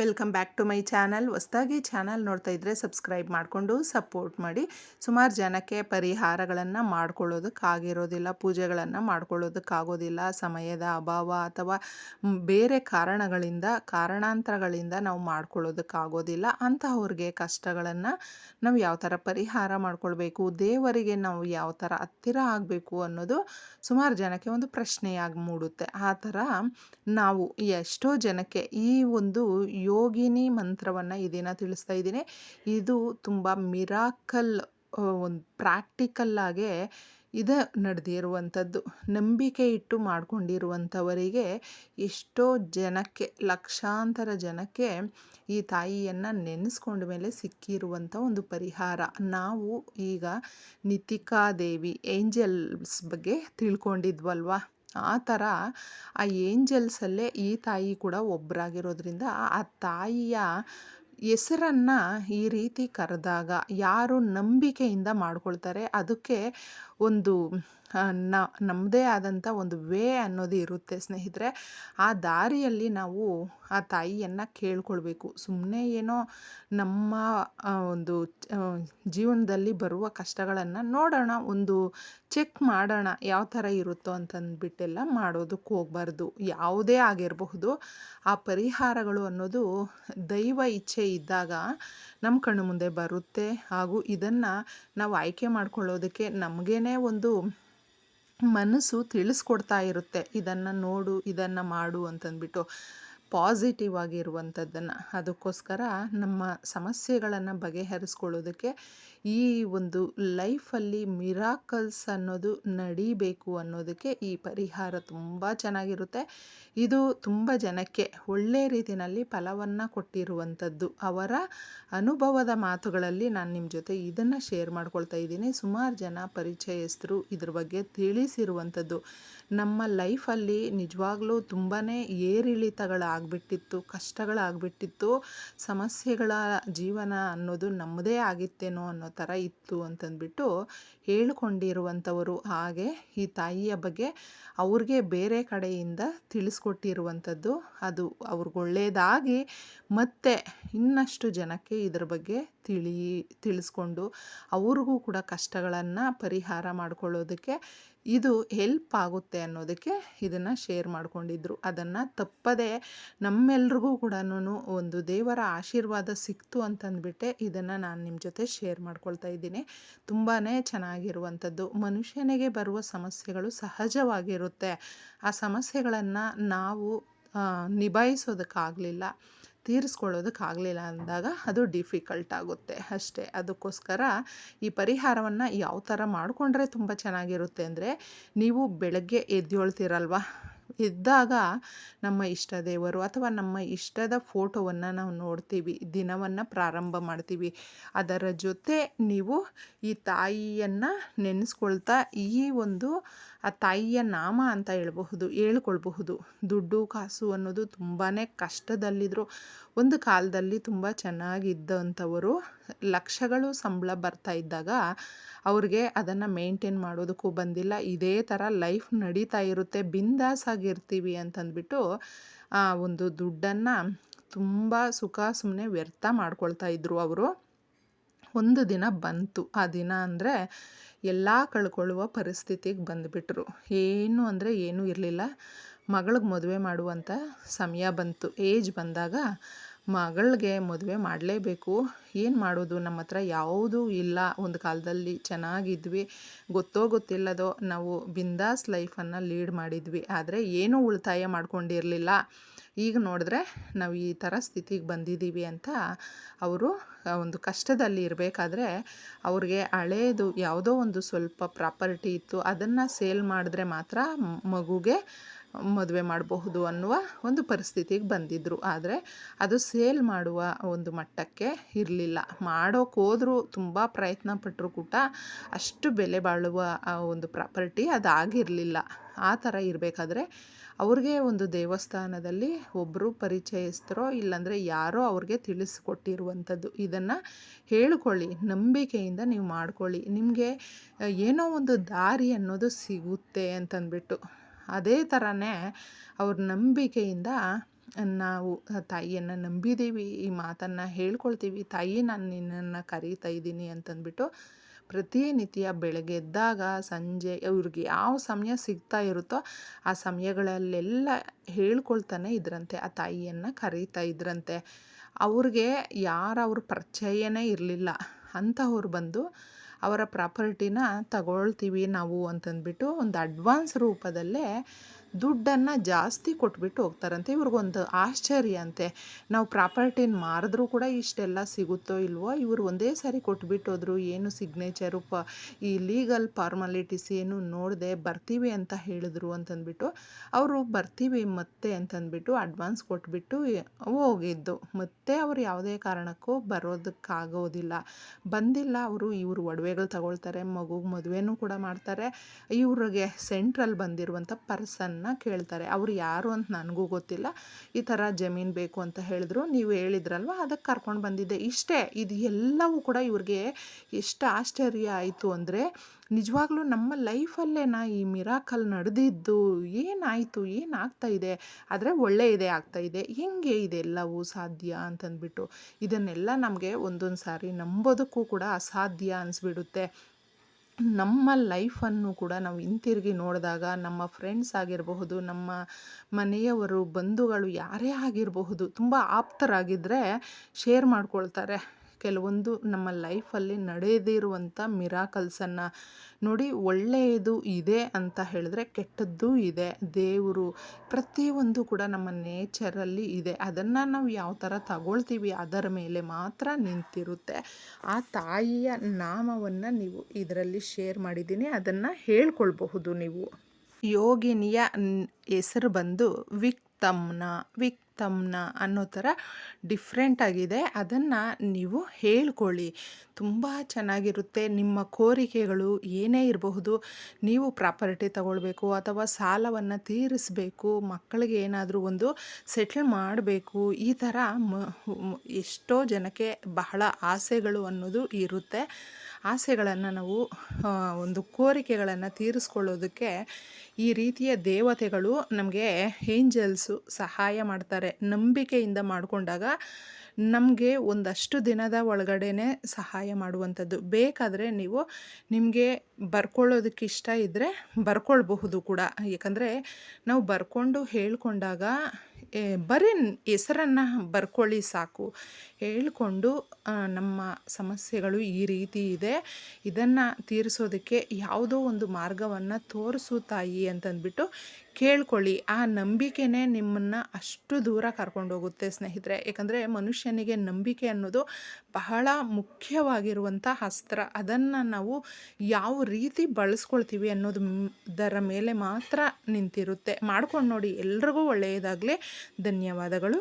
Welcome back to my channel. ಹೊಸ್ದಾಗಿ channel ನೋಡ್ತಾ ಇದ್ದರೆ ಸಬ್ಸ್ಕ್ರೈಬ್ ಮಾಡಿಕೊಂಡು ಸಪೋರ್ಟ್ ಮಾಡಿ. ಸುಮಾರು ಜನಕ್ಕೆ ಪರಿಹಾರಗಳನ್ನು ಮಾಡ್ಕೊಳ್ಳೋದಕ್ಕಾಗಿರೋದಿಲ್ಲ, ಪೂಜೆಗಳನ್ನು ಮಾಡ್ಕೊಳ್ಳೋದಕ್ಕಾಗೋದಿಲ್ಲ. ಸಮಯದ ಅಭಾವ ಅಥವಾ ಬೇರೆ ಕಾರಣಗಳಿಂದ, ಕಾರಣಾಂತರಗಳಿಂದ ನಾವು ಮಾಡ್ಕೊಳ್ಳೋದಕ್ಕಾಗೋದಿಲ್ಲ. ಅಂತಹವ್ರಿಗೆ ಕಷ್ಟಗಳನ್ನು ನಾವು ಯಾವ ಥರ ಪರಿಹಾರ ಮಾಡ್ಕೊಳ್ಬೇಕು, ದೇವರಿಗೆ ನಾವು ಯಾವ ಥರ ಹತ್ತಿರ ಆಗಬೇಕು ಅನ್ನೋದು ಸುಮಾರು ಜನಕ್ಕೆ ಒಂದು ಪ್ರಶ್ನೆಯಾಗಿ ಮೂಡುತ್ತೆ. ಆ ಥರ ನಾವು ಎಷ್ಟೋ ಜನಕ್ಕೆ ಈ ಒಂದು ಯೋಗಿನಿ ಮಂತ್ರವನ್ನು ಈ ದಿನ ತಿಳಿಸ್ತಾ ಇದ್ದೀನಿ. ಇದು ತುಂಬ ಮಿರಾಕಲ್ ಒಂದು ಪ್ರಾಕ್ಟಿಕಲ್ಲಾಗೆ ಇದು ನಡೆದಿರುವಂಥದ್ದು. ನಂಬಿಕೆ ಇಟ್ಟು ಮಾಡಿಕೊಂಡಿರುವಂಥವರಿಗೆ ಎಷ್ಟೋ ಜನಕ್ಕೆ, ಲಕ್ಷಾಂತರ ಜನಕ್ಕೆ ಈ ತಾಯಿಯನ್ನು ನೆನೆಸ್ಕೊಂಡ ಮೇಲೆ ಸಿಕ್ಕಿರುವಂಥ ಒಂದು ಪರಿಹಾರ. ನಾವು ಈಗ ನಿತಿಕಾ ದೇವಿ ಏಂಜಲ್ಸ್ ಬಗ್ಗೆ ತಿಳ್ಕೊಂಡಿದ್ವಲ್ವಾ? ಆ ಥರ ಆ ಏಂಜಲ್ಸಲ್ಲೇ ಈ ತಾಯಿ ಕೂಡ ಒಬ್ಬರಾಗಿರೋದ್ರಿಂದ ಆ ತಾಯಿಯ ಹೆಸರನ್ನು ಈ ರೀತಿ ಕರೆದಾಗ ಯಾರು ನಂಬಿಕೆಯಿಂದ ಮಾಡ್ಕೊಳ್ತಾರೆ, ಅದಕ್ಕೆ ಒಂದು ನ ನಮ್ಮದೇ ಆದಂಥ ಒಂದು ವೇ ಅನ್ನೋದು ಇರುತ್ತೆ ಸ್ನೇಹಿತರೆ. ಆ ದಾರಿಯಲ್ಲಿ ನಾವು ಆ ತಾಯಿಯನ್ನು ಕೇಳ್ಕೊಳ್ಬೇಕು. ಸುಮ್ಮನೆ ಏನೋ ನಮ್ಮ ಒಂದು ಜೀವನದಲ್ಲಿ ಬರುವ ಕಷ್ಟಗಳನ್ನು ನೋಡೋಣ, ಒಂದು ಚೆಕ್ ಮಾಡೋಣ ಯಾವ ಥರ ಇರುತ್ತೋ ಅಂತಂದ್ಬಿಟ್ಟೆಲ್ಲ ಮಾಡೋದಕ್ಕೆ ಹೋಗ್ಬಾರ್ದು. ಯಾವುದೇ ಆಗಿರಬಹುದು. ಆ ಪರಿಹಾರಗಳು ಅನ್ನೋದು ದೈವ ಇಚ್ಛೆ ಇದ್ದಾಗ ನಮ್ಮ ಕಣ್ಣು ಮುಂದೆ ಬರುತ್ತೆ. ಹಾಗೂ ಇದನ್ನು ನಾವು ಆಯ್ಕೆ ಮಾಡ್ಕೊಳ್ಳೋದಕ್ಕೆ ನಮಗೇನೆ ಒಂದು ಮನಸ್ಸು ತಿಳಿಸ್ಕೊಡ್ತಾ ಇರುತ್ತೆ. ಇದನ್ನು ನೋಡು ಇದನ್ನು ಮಾಡು ಅಂತಂದ್ಬಿಟ್ಟು. ಪಾಸಿಟಿವ್ ಆಗಿರುವಂಥದ್ದನ್ನು ಅದಕ್ಕೋಸ್ಕರ ನಮ್ಮ ಸಮಸ್ಯೆಗಳನ್ನು ಬಗೆಹರಿಸ್ಕೊಳ್ಳೋದಕ್ಕೆ ಈ ಒಂದು ಲೈಫಲ್ಲಿ ಮಿರಾಕಲ್ಸ್ ಅನ್ನೋದು ನಡೀಬೇಕು ಅನ್ನೋದಕ್ಕೆ ಈ ಪರಿಹಾರ ತುಂಬ ಚೆನ್ನಾಗಿರುತ್ತೆ. ಇದು ತುಂಬ ಜನಕ್ಕೆ ಒಳ್ಳೆ ರೀತಿಯಲ್ಲಿ ಫಲವನ್ನು ಕೊಟ್ಟಿರುವಂಥದ್ದು. ಅವರ ಅನುಭವದ ಮಾತುಗಳಲ್ಲಿ ನಾನು ನಿಮ್ಮ ಜೊತೆ ಇದನ್ನು ಶೇರ್ ಮಾಡ್ಕೊಳ್ತಾ ಇದ್ದೀನಿ. ಸುಮಾರು ಜನ ಪರಿಚಯಸ್ಥರು ಇದ್ರ ಬಗ್ಗೆ ತಿಳಿಸಿರುವಂಥದ್ದು. ನಮ್ಮ ಲೈಫಲ್ಲಿ ನಿಜವಾಗ್ಲೂ ತುಂಬಾ ಏರಿಳಿತಗಳಾಗ್ಬಿಟ್ಟಿತ್ತು ಕಷ್ಟಗಳಾಗ್ಬಿಟ್ಟಿತ್ತು, ಸಮಸ್ಯೆಗಳ ಜೀವನ ಅನ್ನೋದು ನಮ್ಮದೇ ಆಗಿತ್ತೇನೋ ಅನ್ನೋ ಥರ ಇತ್ತು ಅಂತಂದ್ಬಿಟ್ಟು ಹೇಳ್ಕೊಂಡಿರುವಂಥವರು. ಹಾಗೆ ಈ ತಾಯಿಯ ಬಗ್ಗೆ ಅವ್ರಿಗೆ ಬೇರೆ ಕಡೆಯಿಂದ ತಿಳಿಸ್ಕೊಟ್ಟಿರುವಂಥದ್ದು ಅದು ಅವ್ರಿಗೊಳ್ಳೇದಾಗಿ ಮತ್ತೆ ಇನ್ನಷ್ಟು ಜನಕ್ಕೆ ಇದ್ರ ಬಗ್ಗೆ ತಿಳಿ, ತಿಳಿಸ್ಕೊಂಡು ಅವ್ರಿಗೂ ಕೂಡ ಕಷ್ಟಗಳನ್ನು ಪರಿಹಾರ ಮಾಡ್ಕೊಳ್ಳೋದಕ್ಕೆ ಇದು ಹೆಲ್ಪ್ ಆಗುತ್ತೆ ಅನ್ನೋದಕ್ಕೆ ಇದನ್ನು ಶೇರ್ ಮಾಡ್ಕೊಂಡಿದ್ರು. ಅದನ್ನು ತಪ್ಪದೆ ನಮ್ಮೆಲ್ರಿಗೂ ಕೂಡ ಒಂದು ದೇವರ ಆಶೀರ್ವಾದ ಸಿಕ್ತು ಅಂತಂದ್ಬಿಟ್ಟೆ ಇದನ್ನು ನಾನು ನಿಮ್ಮ ಜೊತೆ ಶೇರ್ ಮಾಡ್ಕೊಳ್ತಾ ಇದ್ದೀನಿ. ತುಂಬಾ ಚೆನ್ನಾಗಿರುವಂಥದ್ದು. ಮನುಷ್ಯನಿಗೆ ಬರುವ ಸಮಸ್ಯೆಗಳು ಸಹಜವಾಗಿರುತ್ತೆ. ಆ ಸಮಸ್ಯೆಗಳನ್ನು ನಾವು ನಿಭಾಯಿಸೋದಕ್ಕಾಗಲಿಲ್ಲ. ತೀರಿಸ್ಕೊಳ್ಳೋದಕ್ಕಾಗಲಿಲ್ಲ ಅಂದಾಗ ಅದು ಡಿಫಿಕಲ್ಟ್ ಆಗುತ್ತೆ ಅಷ್ಟೇ. ಅದಕ್ಕೋಸ್ಕರ ಈ ಪರಿಹಾರವನ್ನು ಯಾವ ಥರ ಮಾಡಿಕೊಂಡ್ರೆ ತುಂಬ ಚೆನ್ನಾಗಿರುತ್ತೆ ಅಂದರೆ ನೀವು ಬೆಳಗ್ಗೆ ಎದ್ದೇಳ್ತೀರಲ್ವ? ಇದ್ದಾಗ ನಮ್ಮ ಇಷ್ಟ ದೇವರು ಅಥವಾ ನಮ್ಮ ಇಷ್ಟದ ಫೋಟೋವನ್ನು ನಾವು ನೋಡ್ತೀವಿ, ದಿನವನ್ನು ಪ್ರಾರಂಭ ಮಾಡ್ತೀವಿ. ಅದರ ಜೊತೆ ನೀವು ಈ ತಾಯಿಯನ್ನು ನೆನೆಸ್ಕೊಳ್ತಾ ಈ ಒಂದು ಆ ತಾಯಿಯ ನಾಮ ಅಂತ ಹೇಳ್ಬಹುದು, ಹೇಳ್ಕೊಳ್ಬಹುದು. ದುಡ್ಡು, ಕಾಸು ಅನ್ನೋದು ತುಂಬಾ ಕಷ್ಟದಲ್ಲಿದ್ದರು ಒಂದು ಕಾಲದಲ್ಲಿ ತುಂಬ ಚೆನ್ನಾಗಿದ್ದಂಥವರು. ಲಕ್ಷಗಳು ಸಂಬಳ ಬರ್ತಾ ಇದ್ದಾಗ ಅವ್ರಿಗೆ ಅದನ್ನು ಮೇಂಟೈನ್ ಮಾಡೋದಕ್ಕೂ ಬಂದಿಲ್ಲ. ಇದೇ ಥರ ಲೈಫ್ ನಡೀತಾ ಇರುತ್ತೆ, ಬಿಂದಾಸಾಗಿರ್ತೀವಿ ಅಂತಂದ್ಬಿಟ್ಟು ಒಂದು ದುಡ್ಡನ್ನು ತುಂಬ ಸುಖ ಸುಮ್ಮನೆ ವ್ಯರ್ಥ ಮಾಡ್ಕೊಳ್ತಾ ಇದ್ದರು ಅವರು. ಒಂದು ದಿನ ಬಂತು. ಆ ದಿನ ಅಂದರೆ ಎಲ್ಲ ಕಳ್ಕೊಳ್ಳುವ ಪರಿಸ್ಥಿತಿಗೆ ಬಂದುಬಿಟ್ರು. ಏನು ಅಂದರೆ ಏನೂ ಇರಲಿಲ್ಲ. ಮಗಳಿಗೆ ಮದುವೆ ಮಾಡುವಂಥ ಸಮಯ ಬಂತು. ಏಜ್ ಬಂದಾಗ ಮಗಳಿಗೆ ಮದುವೆ ಮಾಡಲೇಬೇಕು. ಏನು ಮಾಡೋದು? ನಮ್ಮ ಹತ್ರ ಯಾವುದೂ ಇಲ್ಲ. ಒಂದು ಕಾಲದಲ್ಲಿ ಚೆನ್ನಾಗಿದ್ವಿ. ಗೊತ್ತೋ ಗೊತ್ತಿಲ್ಲದೋ ನಾವು ಬಿಂದಾಸ್ ಲೈಫನ್ನು ಲೀಡ್ ಮಾಡಿದ್ವಿ. ಆದರೆ ಏನೂ ಉಳಿತಾಯ ಮಾಡ್ಕೊಂಡಿರಲಿಲ್ಲ. ಈಗ ನೋಡಿದ್ರೆ ನಾವು ಈ ಥರ ಸ್ಥಿತಿಗೆ ಬಂದಿದ್ದೀವಿ ಅಂತ ಅವರು ಒಂದು ಕಷ್ಟದಲ್ಲಿ ಇರಬೇಕಾದ್ರೆ ಅವ್ರಿಗೆ ಹಳೇದು ಯಾವುದೋ ಒಂದು ಸ್ವಲ್ಪ ಪ್ರಾಪರ್ಟಿ ಇತ್ತು. ಅದನ್ನು ಸೇಲ್ ಮಾಡಿದ್ರೆ ಮಾತ್ರ ಮಗುಗೆ ಮದುವೆ ಮಾಡಬಹುದು ಅನ್ನುವ ಒಂದು ಪರಿಸ್ಥಿತಿಗೆ ಬಂದಿದ್ದರು ಆದರೆ ಅದು ಸೇಲ್ ಮಾಡುವ ಒಂದು ಮಟ್ಟಕ್ಕೆ ಇರಲಿಲ್ಲ. ಮಾಡೋಕೆ ಹೋದರೂ ತುಂಬ ಪ್ರಯತ್ನ ಪಟ್ಟರು ಕೂಡ ಅಷ್ಟು ಬೆಲೆ ಬಾಳುವ ಒಂದು ಪ್ರಾಪರ್ಟಿ ಅದಾಗಿರಲಿಲ್ಲ ಆ ಥರ ಇರಬೇಕಾದ್ರೆ ಅವ್ರಿಗೆ ಒಂದು ದೇವಸ್ಥಾನದಲ್ಲಿ ಒಬ್ಬರು ಪರಿಚಯಸ್ಥರೋ ಇಲ್ಲಾಂದರೆ ಯಾರೋ ಅವ್ರಿಗೆ ತಿಳಿಸ್ಕೊಟ್ಟಿರುವಂಥದ್ದು. ಇದನ್ನು ಹೇಳ್ಕೊಳ್ಳಿ, ನಂಬಿಕೆಯಿಂದ ನೀವು ಮಾಡ್ಕೊಳ್ಳಿ. ನಿಮಗೆ ಏನೋ ಒಂದು ದಾರಿ ಅನ್ನೋದು ಸಿಗುತ್ತೆ ಅಂತಂದ್ಬಿಟ್ಟು. ಅದೇ ಥರನೇ ಅವ್ರ ನಂಬಿಕೆಯಿಂದ ನಾವು ತಾಯಿಯನ್ನು ನಂಬಿದ್ದೀವಿ ಈ ಮಾತನ್ನು ಹೇಳ್ಕೊಳ್ತೀವಿ. ತಾಯಿ, ನಾನು ನಿನ್ನನ್ನು ಕರೀತಾ ಇದ್ದೀನಿ ಅಂತಂದ್ಬಿಟ್ಟು ಪ್ರತಿನಿತ್ಯ ಬೆಳಗ್ಗೆ ಎದ್ದಾಗ ಸಂಜೆ ಇವ್ರಿಗೆ ಯಾವ ಸಮಯ ಸಿಗ್ತಾ ಇರುತ್ತೋ ಆ ಸಮಯಗಳಲ್ಲೆಲ್ಲ ಹೇಳ್ಕೊಳ್ತಾನೆ ಇದ್ರಂತೆ, ಆ ತಾಯಿಯನ್ನು ಕರೀತಾ ಇದ್ರಂತೆ. ಅವ್ರಿಗೆ ಯಾರು ಅವ್ರ ಪರಿಚಯನೇ ಇರಲಿಲ್ಲ, ಅಂಥವ್ರು ಬಂದು ಅವರ ಪ್ರಾಪರ್ಟಿನ ತಗೊಳ್ತೀವಿ ನಾವು ಅಂತಂದ್ಬಿಟ್ಟು ಒಂದು ಅಡ್ವಾನ್ಸ್ ರೂಪದಲ್ಲೇ ದುಡ್ಡನ್ನು ಜಾಸ್ತಿ ಕೊಟ್ಬಿಟ್ಟು ಹೋಗ್ತಾರಂತೆ. ಇವ್ರಿಗೊಂದು ಆಶ್ಚರ್ಯ ಅಂತೆ. ನಾವು ಪ್ರಾಪರ್ಟಿನ ಮಾರಿದ್ರೂ ಕೂಡ ಇಷ್ಟೆಲ್ಲ ಸಿಗುತ್ತೋ ಇಲ್ವೋ, ಇವರು ಒಂದೇ ಸಾರಿ ಕೊಟ್ಬಿಟ್ಟು ಹೋದ್ರು, ಏನು ಸಿಗ್ನೇಚರು ಪ, ಈ ಲೀಗಲ್ ಫಾರ್ಮಾಲಿಟೀಸ್ ಏನು ನೋಡದೆ ಬರ್ತೀವಿ ಅಂತ ಹೇಳಿದ್ರು ಅಂತಂದ್ಬಿಟ್ಟು, ಅವರು ಬರ್ತೀವಿ ಮತ್ತೆ ಅಂತಂದ್ಬಿಟ್ಟು ಅಡ್ವಾನ್ಸ್ ಕೊಟ್ಬಿಟ್ಟು ಹೋಗಿದ್ದು. ಮತ್ತೆ ಅವ್ರು ಯಾವುದೇ ಕಾರಣಕ್ಕೂ ಬರೋದಕ್ಕಾಗೋದಿಲ್ಲ. ಬಂದಿಲ್ಲ, ಅವರು ಇವರು ಒಡವೆಗಳು ತಗೊಳ್ತಾರೆ, ಮಗುಗೆ ಮದುವೆನೂ ಕೂಡ ಮಾಡ್ತಾರೆ. ಇವ್ರಿಗೆ ಸೆಂಟ್ರಲ್ಲಿ ಬಂದಿರುವಂಥ ಪರ್ಸನ್ನ ಕೇಳ್ತಾರೆ. ಅವ್ರು ಯಾರು ಅಂತ ನನಗೂ ಗೊತ್ತಿಲ್ಲ. ಈ ಥರ ಜಮೀನು ಬೇಕು ಅಂತ ಹೇಳಿದ್ರು. ನೀವು ಹೇಳಿದ್ರಲ್ವ? ಅದಕ್ಕೆ ಕರ್ಕೊಂಡು ಬಂದಿದ್ದೆ. ಇಷ್ಟೇ. ಇದು ಎಲ್ಲವೂ ಕೂಡ ಇವ್ರಿಗೆ ಎಷ್ಟು ಆಶ್ಚರ್ಯ ಆಯಿತು ಅಂದರೆ, ನಿಜವಾಗ್ಲೂ ನಮ್ಮ ಲೈಫಲ್ಲೇನಾ ಈ ಮಿರಾಕಲ್ ನಡೆದಿದ್ದು ಏನಾಯಿತು? ಏನಾಗ್ತಾ ಇದೆ? ಆದರೆ ಇದೆ, ಆಗ್ತಾ ಇದೆ. ಹೆಂಗೆ ಇದೆಲ್ಲವೂ ಸಾಧ್ಯ ಅಂತಂದ್ಬಿಟ್ಟು. ಇದನ್ನೆಲ್ಲ ನಮಗೆ ಒಂದೊಂದು ಸಾರಿ ನಂಬೋದಕ್ಕೂ ಕೂಡ ಅಸಾಧ್ಯ ಅನಿಸ್ಬಿಡುತ್ತೆ. ನಮ್ಮ ಲೈಫನ್ನು ಕೂಡ ನಾವು ಹಿಂತಿರುಗಿ ನೋಡಿದಾಗ ನಮ್ಮ ಫ್ರೆಂಡ್ಸ್ ಆಗಿರಬಹುದು, ನಮ್ಮ ಮನೆಯವರು, ಬಂಧುಗಳು ಯಾರೇ ಆಗಿರಬಹುದು, ತುಂಬ ಆಪ್ತರಾಗಿದ್ದರೆ ಶೇರ್ ಮಾಡ್ಕೊಳ್ತಾರೆ. ಕೆಲವೊಂದು ನಮ್ಮ ಲೈಫಲ್ಲಿ ನಡೆದಿರುವಂಥ ಮಿರಾಕಲ್ಸನ್ನು ನೋಡಿ ಒಳ್ಳೆಯದು ಇದೆ ಅಂತ ಹೇಳಿದ್ರೆ ಕೆಟ್ಟದ್ದು ಇದೆ. ದೇವರು ಪ್ರತಿಯೊಂದು ಕೂಡ ನಮ್ಮ ನೇಚರಲ್ಲಿ ಇದೆ. ಅದನ್ನು ನಾವು ಯಾವ ಥರ ತಗೊಳ್ತೀವಿ ಅದರ ಮೇಲೆ ಮಾತ್ರ ನಿಂತಿರುತ್ತೆ. ಆ ತಾಯಿಯ ನಾಮವನ್ನು ನೀವು ಇದರಲ್ಲಿ ಶೇರ್ ಮಾಡಿದ್ದೀನಿ. ಅದನ್ನು ಹೇಳ್ಕೊಳ್ಬಹುದು ನೀವು. ಯೋಗಿನಿಯ ಹೆಸರು ಬಂದು ವಿಕ್ತಮ್ನ ವಿಕ್ ತಮ್ನ ಅನ್ನೋ ಥರ ಡಿಫ್ರೆಂಟಾಗಿದೆ ಅದನ್ನು ನೀವು ಹೇಳ್ಕೊಳ್ಳಿ. ತುಂಬ ಚೆನ್ನಾಗಿರುತ್ತೆ. ನಿಮ್ಮ ಕೋರಿಕೆಗಳು ಏನೇ ಇರಬಹುದು, ನೀವು ಪ್ರಾಪರ್ಟಿ ತಗೊಳ್ಬೇಕು ಅಥವಾ ಸಾಲವನ್ನು ತೀರಿಸಬೇಕು, ಮಕ್ಕಳಿಗೆ ಏನಾದರೂ ಒಂದು ಸೆಟ್ಲ್ ಮಾಡಬೇಕು, ಈ ಥರ ಎಷ್ಟೋ ಜನಕ್ಕೆ ಬಹಳ ಆಸೆಗಳು ಅನ್ನೋದು ಇರುತ್ತೆ. ಆಸೆಗಳನ್ನು ನಾವು ಒಂದು ಕೋರಿಕೆಗಳನ್ನು ತೀರಿಸ್ಕೊಳ್ಳೋದಕ್ಕೆ ಈ ರೀತಿಯ ದೇವತೆಗಳು ನಮಗೆ ಏಂಜಲ್ಸು ಸಹಾಯ ಮಾಡ್ತಾರೆ. ನಂಬಿಕೆಯಿಂದ ಮಾಡಿಕೊಂಡಾಗ ನಮಗೆ ಒಂದಷ್ಟು ದಿನದ ಒಳಗಡೆನೆ ಸಹಾಯ ಮಾಡುವಂಥದ್ದು. ಬೇಕಾದರೆ ನೀವು ನಿಮಗೆ ಬರ್ಕೊಳ್ಳೋದಕ್ಕೆ ಇಷ್ಟ ಇದ್ದರೆ ಬರ್ಕೊಳ್ಬಹುದು ಕೂಡ. ಯಾಕಂದರೆ ನಾವು ಬರ್ಕೊಂಡು ಹೇಳ್ಕೊಂಡಾಗ ಬರೀ ಹೆಸರನ್ನು ಬರ್ಕೊಳ್ಳಿ ಸಾಕು. ಹೇಳಿಕೊಂಡು ನಮ್ಮ ಸಮಸ್ಯೆಗಳು ಈ ರೀತಿ ಇದೆ. ಇದನ್ನು ತೀರಿಸೋದಕ್ಕೆ ಯಾವುದೋ ಒಂದು ಮಾರ್ಗವನ್ನು ತೋರಿಸು ತಾಯಿ ಅಂತಂದ್ಬಿಟ್ಟು ಕೇಳ್ಕೊಳ್ಳಿ. ಆ ನಂಬಿಕೆನೇ ನಿಮ್ಮನ್ನು ಅಷ್ಟು ದೂರ ಕರ್ಕೊಂಡೋಗುತ್ತೆ ಸ್ನೇಹಿತರೆ. ಯಾಕಂದರೆ ಮನುಷ್ಯನಿಗೆ ನಂಬಿಕೆ ಅನ್ನೋದು ಬಹಳ ಮುಖ್ಯವಾಗಿರುವಂಥ ಅಸ್ತ್ರ. ಅದನ್ನು ನಾವು ಯಾವ ರೀತಿ ಬಳಸ್ಕೊಳ್ತೀವಿ ಅನ್ನೋದರ ಮೇಲೆ ಮಾತ್ರ ನಿಂತಿರುತ್ತೆ. ಮಾಡ್ಕೊಂಡು ನೋಡಿ. ಎಲ್ರಿಗೂ ಒಳ್ಳೆಯದಾಗಲಿ. ಧನ್ಯವಾದಗಳು.